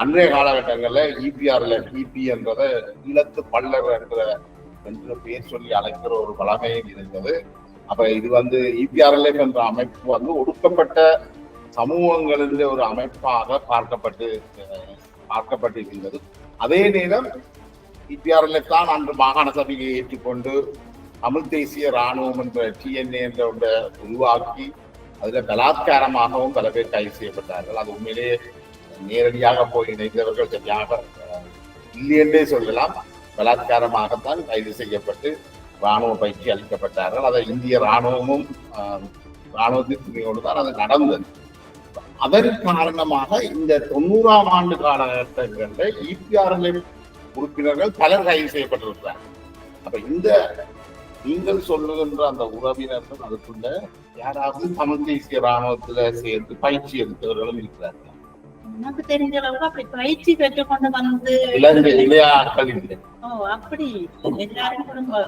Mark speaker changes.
Speaker 1: அன்றைய காலகட்டங்களில் இபிஆர்ல இபி என்றதை ஈழத்து பல்லர் என்ற என்ற பேர் சொல்லி அழைக்கிற ஒரு பழமையும் இருந்தது அப்ப இது வந்து இபிஆர்எல்எஃப் என்ற அமைப்பு வந்து ஒடுக்கப்பட்ட சமூகங்களின் ஒரு அமைப்பாக பார்க்கப்பட்டு அஹ், பார்க்கப்பட்டிருந்தது அதே நேரம் இபிஆர்எல்எஃப் தான் அன்று மாகாண சபையை ஏற்றுக்கொண்டு தமிழ் தேசிய ராணுவம் என்ற டிஎன்ஏ என்ற ஒன்றை உருவாக்கி அதுல பலாத்காரமாகவும் பல பேர் கைது செய்யப்பட்டார்கள். அது உண்மையிலேயே நேரடியாக போய் இணைந்தவர்கள் சரியாக அஹ், இல்லை என்றே சொல்லலாம். பலாத்காரமாகத்தான் கைது செய்யப்பட்டு இராணுவ பயிற்சி அளிக்கப்பட்டார்கள். அதை இந்திய ராணுவமும் இராணுவத்தின் துணையோடு தான் அது நடந்தது. அதன் காரணமாக இந்த தொண்ணூறாம் ஆண்டு காலகட்டங்களில் இபிஆர்எல் உறுப்பினர்கள் பலர் கைது செய்யப்பட்டிருக்கிறார் அப்ப இந்த நீங்கள் சொல்லுகின்ற அந்த உறவினர்கள் அதுக்குள்ள யாராவது தமிழ் தேசிய ராணுவத்துல சேர்ந்து பயிற்சி எடுத்தவர்களும் இருக்கிறார்கள்.
Speaker 2: எனக்கு தெரிஞ்ச அளவுக்கு அப்படி பயிற்சி பெற்றுக் கொண்டு வந்து
Speaker 1: இல்லை.
Speaker 2: ஓ அப்படி. எல்லாரும் குடும்ப